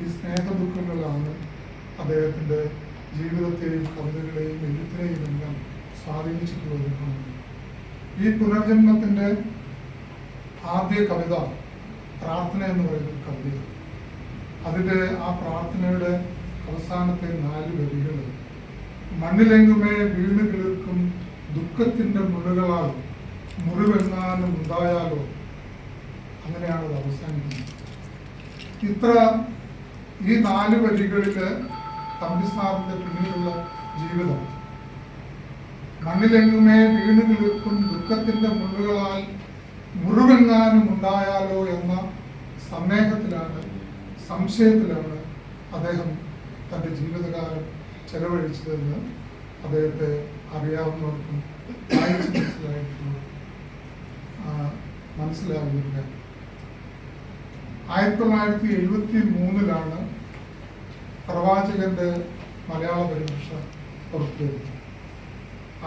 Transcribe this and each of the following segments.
ഈ സ്നേഹദുഃഖങ്ങളാണ് അദ്ദേഹത്തിന്റെ ജീവിതത്തെയും കവിതകളെയും എഴുത്തിനെയും എല്ലാം സ്വാധീനിച്ചിട്ടുള്ളത് ഈ പുനർജന്മത്തിന്റെ ആദ്യ കവിത പ്രാർത്ഥന എന്ന് പറയുന്ന കവിതയാണ്. അതിന്റെ ആ പ്രാർത്ഥനയുടെ അവസാനത്തെ നാല് വരികൾ മണ്ണിലെങ്ങുമേ വീണ് കിളിർക്കും ദുഃഖത്തിന്റെ മുഴകളാൽ മുറിവെങ്ങാനും ഉണ്ടായാലോ? അങ്ങനെയാണ് അത് അവസാനിക്കുന്നത്. ഇത്ര ഈ നാല് വരികളിൽ തമ്പിസ്നാഥന്റെ പിന്നിലുള്ള ജീവിതം. മണ്ണിലെങ്ങുമേ വീണ് കിളിർക്കും ദുഃഖത്തിന്റെ മുള്ളുകളാൽ മുറിവെങ്ങാനും ഉണ്ടായാലോ എന്ന സന്ദേഹത്തിലാണ് സംശയത്തിലാണ് അദ്ദേഹം തന്റെ ജീവിതകാലം ചെലവഴിച്ചതെന്ന് അദ്ദേഹത്തെ അറിയാവുന്നവർക്കും വായിച്ച് മനസ്സിലായിട്ടുള്ള ആ, മനസ്സിലാവുന്നില്ല ആയിരത്തി തൊള്ളായിരത്തി എഴുപത്തി മൂന്നിലാണ് പ്രവാചകന്റെ മലയാള പരിഭാഷ പുറത്തുവരുന്നത്.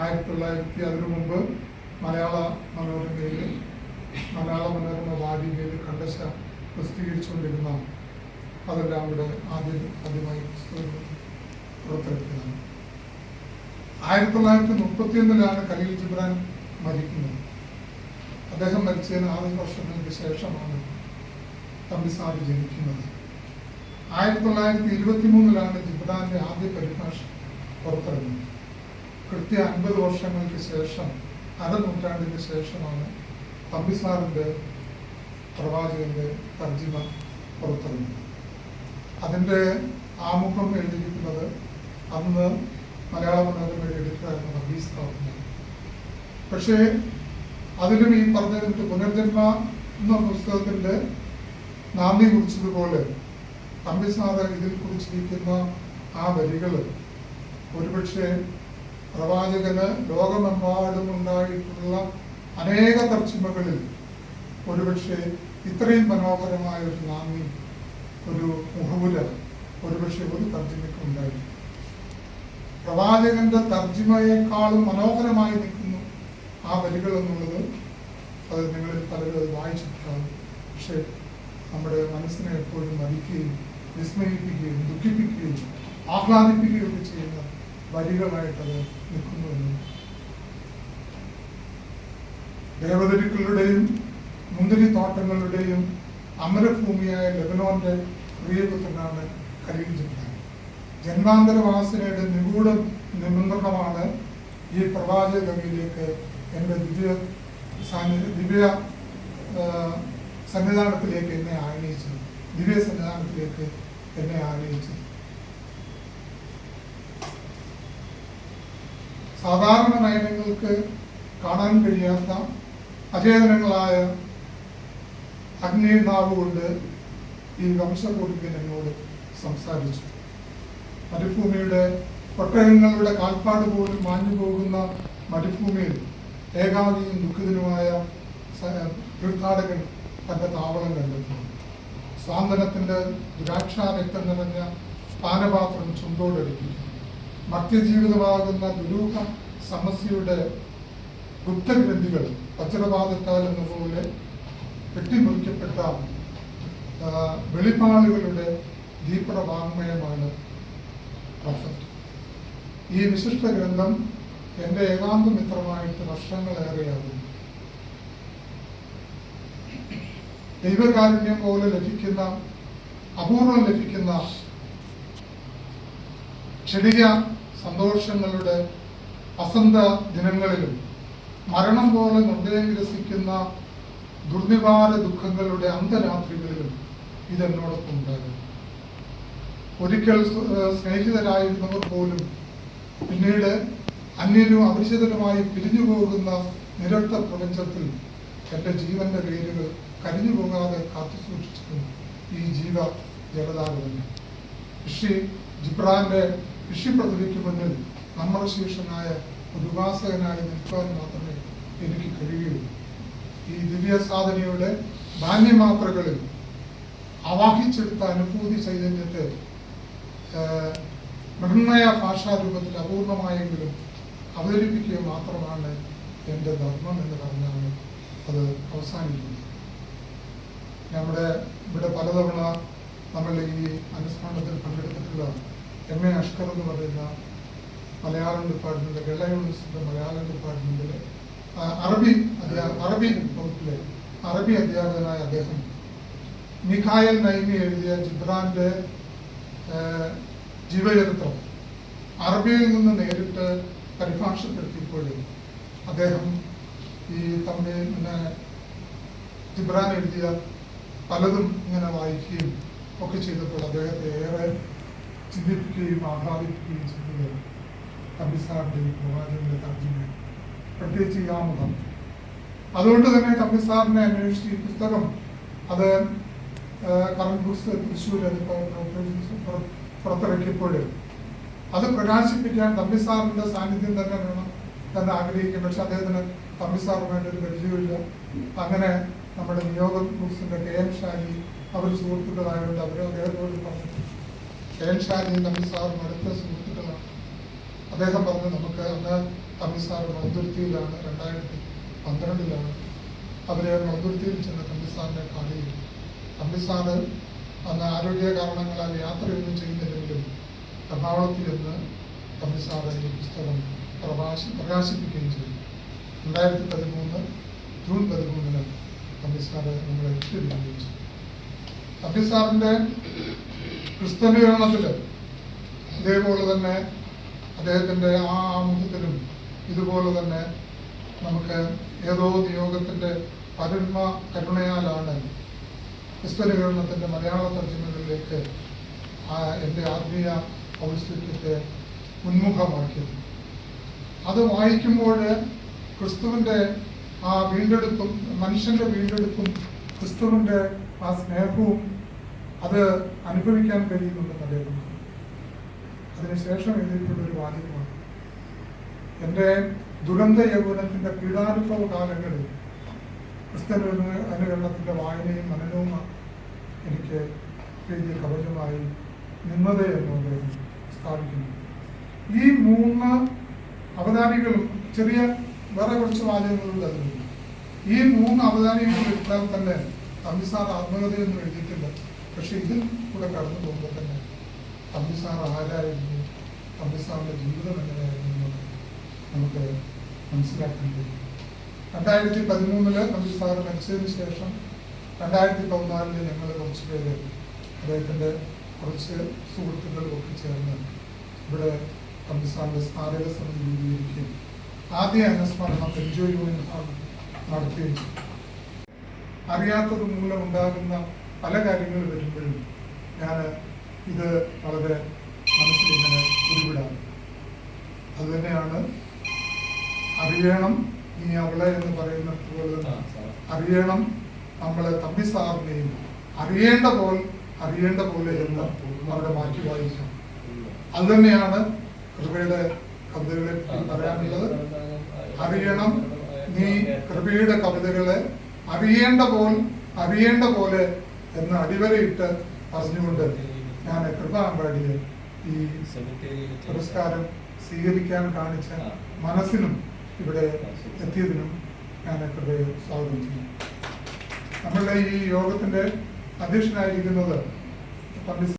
ആയിരത്തി തൊള്ളായിരത്തി അതിനു മുമ്പ് മലയാള മനോരമയിൽ മലയാള മനോരമ വാരികയിൽ കണ്ടശ പ്രസിദ്ധീകരിച്ചുകൊണ്ടിരുന്ന അതെല്ലാം ഇവിടെ ആദ്യം ആദ്യമായി പുസ്തകങ്ങൾ ആയിരത്തി തൊള്ളായിരത്തി മുപ്പത്തിയൊന്നിലാണ് ഖലീൽ ജിബ്രാൻ മരിക്കുന്നത്. അദ്ദേഹം മരിച്ചതിന് ആറ് വർഷങ്ങൾക്ക് ശേഷമാണ് തമ്പിസാറ് ജനിക്കുന്നത്. ആയിരത്തി തൊള്ളായിരത്തി ഇരുപത്തി മൂന്നിലാണ് ജിബ്രാന്റെ ആദ്യ പരിഭാഷ പുറത്തിറങ്ങുന്നത്. കൃത്യ അൻപത് വർഷങ്ങൾക്ക് ശേഷം അരനൂറ്റാണ്ടിന് ശേഷമാണ് തമ്പിസാറിന്റെ പ്രവാചകന്റെ തർജിമ പുറത്തിറങ്ങുന്നത്. അതിന്റെ ആമുഖം എഴുതിയിരിക്കുന്നത് അന്ന് മലയാള മനോരമയുടെ എഡിറ്ററായിരുന്ന നബീസ് റാവുമാണ് പക്ഷേ അതിലും ഈ പറഞ്ഞതിന്റെ പുനർജന്മ എന്ന പുസ്തകത്തിന്റെ നാന്ദി കുറിച്ചതുപോലെ തമ്പിസ്നാഥൻ ഇതിൽ കുറിച്ചിരിക്കുന്ന ആ വരികൾ ഒരുപക്ഷെ പ്രവാചകന് ലോകമെമ്പാടും ഉണ്ടായിട്ടുള്ള അനേക തർജിമകളിൽ ഒരുപക്ഷെ ഇത്രയും മനോഹരമായ ഒരു നാന്ദി ഒരു മുഹമുല ഒരുപക്ഷെ ഒരു തർജിമയ്ക്ക് ഉണ്ടായിരുന്നു പ്രവാചകന്റെ തർജിമയേക്കാളും മനോഹരമായി നിൽക്കുന്നു ആ വരികൾ എന്നുള്ളത് അത് നിങ്ങളിൽ പലരും അത് വായിച്ചിട്ടുണ്ടാകും പക്ഷെ നമ്മുടെ മനസ്സിനെ എപ്പോഴും മതിക്കുകയും വിസ്മയിപ്പിക്കുകയും ദുഃഖിപ്പിക്കുകയും ആഹ്ലാദിപ്പിക്കുകയും ഒക്കെ ചെയ്യുന്ന വരികളായിട്ടത് നിൽക്കുന്നു ദേവതരുക്കളുടെയും മുന്തിരി തോട്ടങ്ങളുടെയും അമരഭൂമിയായ ലബനോന്റെ പ്രിയപുത്രനാണ് കരീം ജിബ്രാൻ ജന്മാന്തരവാസനയുടെ നിഗൂഢ നിമന്ത്രണമാണ് ഈ പ്രവാചക കവിയിലേക്ക് എന്റെ ദിവ്യ സാന്നിധ്യ ദിവ്യ സന്നിധാനത്തിലേക്ക് എന്നെ ആനയിച്ചത്. ദിവ്യ സന്നിധാനത്തിലേക്ക് എന്നെ ആനയിച്ചത്. സാധാരണ നയനങ്ങൾക്ക് കാണാൻ കഴിയാത്ത അചേതനങ്ങളായ അഗ്നിനാവ് കൊണ്ട് ഈ വംശകൂടിക്കൻ എന്നോട് സംസാരിച്ചു. മരുഭൂമിയുടെ ഒട്ടകങ്ങളുടെ കാൽപ്പാട് പോലും മാഞ്ഞു പോകുന്ന മരുഭൂമിയിൽ ഏകാദിയും ദുഃഖിതനുമായ തീർത്ഥാടകൻ തന്റെ താവളം കണ്ടെത്തുന്നു. സ്വാന്തനത്തിന്റെ ദുരാക്ഷാരക്തം നിറഞ്ഞ പാനപാത്രം ചുണ്ടോടടിക്കുന്നു മർത്യജീവിതമാകുന്ന ദുരൂഹ സമസ്യയുടെ ഗുപ്തഗ്രന്ഥികൾ വജ്രപാതത്താൽ എന്ന പോലെ വെട്ടിമുറിക്കപ്പെട്ട ആ, വെളിപ്പാടുകളുടെ ദീപട വാങ്മയമാണ് ഈ വിശിഷ്ട ഗ്രന്ഥം എന്റെ ഏകാന്ത മിത്രമായിട്ട് വർഷങ്ങളേറെയാകും ദൈവകാരുണ്യം പോലെ ലഭിക്കുന്ന അപൂർവം ലഭിക്കുന്ന ക്ഷണിക സന്തോഷങ്ങളുടെ വസന്ത ദിനങ്ങളിലും മരണം പോലെ നിർദ്ദയം ഗ്രസിക്കുന്ന ദുർനിവാര ദുഃഖങ്ങളുടെ അന്തരാത്രികളിലും ഇതെന്നോടൊപ്പം ഉണ്ടാകും. ഒരിക്കൽ സ്നേഹിതരായിരുന്നവർ പോലും പിന്നീട് അന്യനും അപരിചിതരുമായി പിരിഞ്ഞു പോകുന്ന നിരർത്ഥ പ്രപഞ്ചത്തിൽ എന്റെ ജീവന്റെ വേരുകൾ കരിഞ്ഞു പോകാതെ കാത്തു സൂക്ഷിച്ചിരുന്നു ഈ ജീവ ജലധാര തന്നെ ഋഷി ജിബ്രാന്റെ ഋഷി പദവിക്ക് മുന്നിൽ നമ്മുടെ ശീർഷനായ ഒരു ഉപാസകനായി നിൽക്കുവാൻ മാത്രമേ എനിക്ക് കഴിയുകയുള്ളൂ. ഈ ദിവ്യ സാധനയുടെ ധാന്യമാത്രകളിൽ ആവാഹിച്ചെടുത്ത അനുഭൂതി ചൈതന്യത്തെ മൃണ്മയ ഭാഷാരൂപത്തിൽ അപൂർണമായെങ്കിലും അവതരിപ്പിക്കുക മാത്രമാണ് എന്റെ ധർമ്മം എന്ന് പറഞ്ഞാണ് അത് അവസാനിക്കുന്നത്. നമ്മുടെ ഇവിടെ പലതവണ നമ്മൾ ഈ അനുസ്മരണത്തിൽ പങ്കെടുത്തിട്ടുള്ള എം എ അഷ്കർ എന്ന് പറയുന്ന മലയാളം ഡിപ്പാർട്ട്മെന്റ് കേരള യൂണിവേഴ്സിറ്റിയുടെ മലയാളം ഡിപ്പാർട്ട്മെന്റിലെ അറബി അറബി വകുപ്പിലെ അറബി അധ്യാപകനായ അദ്ദേഹം മിഖായൽ നൈമി എഴുതിയ ജിബ്രാന്റെ ജീവചരിത്രം അറബിയിൽ നിന്ന് നേരിട്ട് പരിഭാഷപ്പെടുത്തിയപ്പോഴും അദ്ദേഹം ഈ തമ്മിൽ ജിബ്രാൻ എഴുതിയ പലതും ഇങ്ങനെ വായിക്കുകയും ഒക്കെ ചെയ്തപ്പോൾ അദ്ദേഹത്തെ ഏറെ ചിന്തിപ്പിക്കുകയും ആഹ്ലാദിപ്പിക്കുകയും ചെയ്തത് ഈ പ്രവാചകന്റെ തർജമ പ്രത്യേകിച്ച് ഈ ആമുഖം. അതുകൊണ്ട് തന്നെ കമ്പിസാറിനെ അന്വേഷിച്ച് ഈ പുസ്തകം അത് കറണ്ട് ബുക്സ് തൃശ്ശൂർ അത് പുറത്തിറക്കിയപ്പോൾ അത് പ്രകാശിപ്പിക്കാൻ തമ്പിസാറിന്റെ സാന്നിധ്യം തന്നെ വേണം എന്ന് ആഗ്രഹിക്കും പക്ഷെ അദ്ദേഹത്തിന് തമ്പിസാറുമായിട്ടൊരു പരിചയമില്ല അങ്ങനെ നമ്മുടെ നിയോഗ ബുക്സിന്റെ കെ എൻ ഷാജി അവർ സുഹൃത്തുക്കളായതുകൊണ്ട് അവരും അദ്ദേഹത്തോട് പറഞ്ഞു. കെ എൻ ഷാജി തമിസാർ സാറും അടുത്ത സുഹൃത്തുക്കളാണ്. അദ്ദേഹം പറഞ്ഞു നമുക്ക് അന്ന് തമ്പി സാർ രണ്ടായിരത്തി പന്ത്രണ്ടിലാണ് അവരെ മന്തുരുത്തിയിൽ ചെന്ന് തമ്പി സാറിനെ കാണുകയും അന്ന് ആരോഗ്യ കാരണങ്ങളാൽ യാത്രയൊന്നും ചെയ്യുന്നില്ലെങ്കിലും എറണാകുളത്തിൽ നിന്ന് തമ്പി സാറ് ഈ പുസ്തകം പ്രകാശി പ്രകാശിപ്പിക്കുകയും ചെയ്തു. രണ്ടായിരത്തി പതിമൂന്ന് ജൂൺ പതിമൂന്നിന് തമ്പി നമ്മളെ ചെയ്തു തമ്പി ഇതേപോലെ തന്നെ അദ്ദേഹത്തിന്റെ ആ ആമുഖത്തിലും ഇതുപോലെ തന്നെ നമുക്ക് ഏതോ നിയോഗത്തിന്റെ പരന്മ കരുണയാലാണ് ക്രിസ്തീകരണത്തിന്റെ മലയാള തർജമകളിലേക്ക് ആ എന്റെ ആത്മീയ ഔത്സുക്യത്തെ ഉന്മുഖമാക്കിയത്. അത് വായിക്കുമ്പോൾ ക്രിസ്തുവിന്റെ ആ വീണ്ടെടുപ്പും മനുഷ്യന്റെ വീണ്ടെടുപ്പും ക്രിസ്തുവിന്റെ ആ സ്നേഹവും അത് അനുഭവിക്കാൻ കഴിയുന്നുണ്ടെന്ന് അദ്ദേഹം. അതിനുശേഷം എഴുതിയിട്ടുള്ള ഒരു വാചകമാണ് എന്റെ ദുരന്ത യൗവനത്തിന്റെ പീഡാനുഭവ കാലങ്ങളിൽ ക്രിസ്ത്യൻ അനു- അനുകരണത്തിന്റെ വായനയും മനനവും എനിക്ക് വലിയ കവചമായി നിന്നതയെന്ന് അദ്ദേഹം സ്ഥാപിക്കുന്നു ഈ മൂന്ന് അവതാരികളും ചെറിയ വേറെ കുറച്ച് വാചകങ്ങളുണ്ട് അതിലുണ്ട് ഈ മൂന്ന് അവതാരികൾ എടുത്താൽ തന്നെ തമ്പിസാർ ആത്മകഥയൊന്നും എഴുതിയിട്ടില്ല പക്ഷെ ഇതിൽ കൂടെ കടന്നു പോകുമ്പോൾ തന്നെ തമ്പിസാർ ആരായിരുന്നു? തമ്പിസാറിന്റെ ജീവിതം എങ്ങനെയായിരുന്നു നമുക്ക് മനസ്സിലാക്കാൻ കഴിയും. രണ്ടായിരത്തി പതിമൂന്നിൽ തമ്പിസാർ മരിച്ചതിന് ശേഷം രണ്ടായിരത്തി പതിനാലിൽ ഞങ്ങൾ കുറച്ച് പേര് അദ്ദേഹത്തിന്റെ കുറച്ച് സുഹൃത്തുക്കളും ഒക്കെ ചേർന്ന് ഇവിടെ തമ്പിസാറിന്റെ സ്മാരക സമിതി രൂപീകരിക്കുകയും ആദ്യ അനുസ്മരണം എൻജോയ്മെന്റ് നടത്തുകയും ചെയ്തു അറിയാത്തത് മൂലം ഉണ്ടാകുന്ന പല കാര്യങ്ങൾ വരുമ്പോഴും ഞാൻ ഇത് വളരെ മനസ്സിലിങ്ങനെ ഉരുവിടാറ് അത് തന്നെയാണ് അറിയണം നീ അവളെ എന്ന് പറയുന്ന പോലെ അറിയണം നമ്മളെ തമ്പി സാറിനെയും അറിയേണ്ട പോൽ അറിയേണ്ട പോലെ എന്ന് അവിടെ മാറ്റി വായിക്കാം അത് തന്നെയാണ് കൃപയുടെ കവിതകളെ പറയാനുള്ളത്. അറിയണം. നീ കൃപയുടെ കവിതകളെ അറിയേണ്ട പോൽ അറിയേണ്ട പോലെ എന്ന് അടിവരയിട്ട് പറഞ്ഞുകൊണ്ട് ഞാൻ കൃപ അമ്പാടിയെ ഈ പുരസ്കാരം സ്വീകരിക്കാൻ കാണിച്ച മനസ്സിനും ഇവിടെ എത്തിയതിനും ഞാൻ കൃപയെ സ്വാഗതം ചെയ്യുന്നു. നമ്മളുടെ ഈ യോഗത്തിന്റെ അധ്യക്ഷനായിരിക്കുന്നത് പണ്ഡിറ്റ്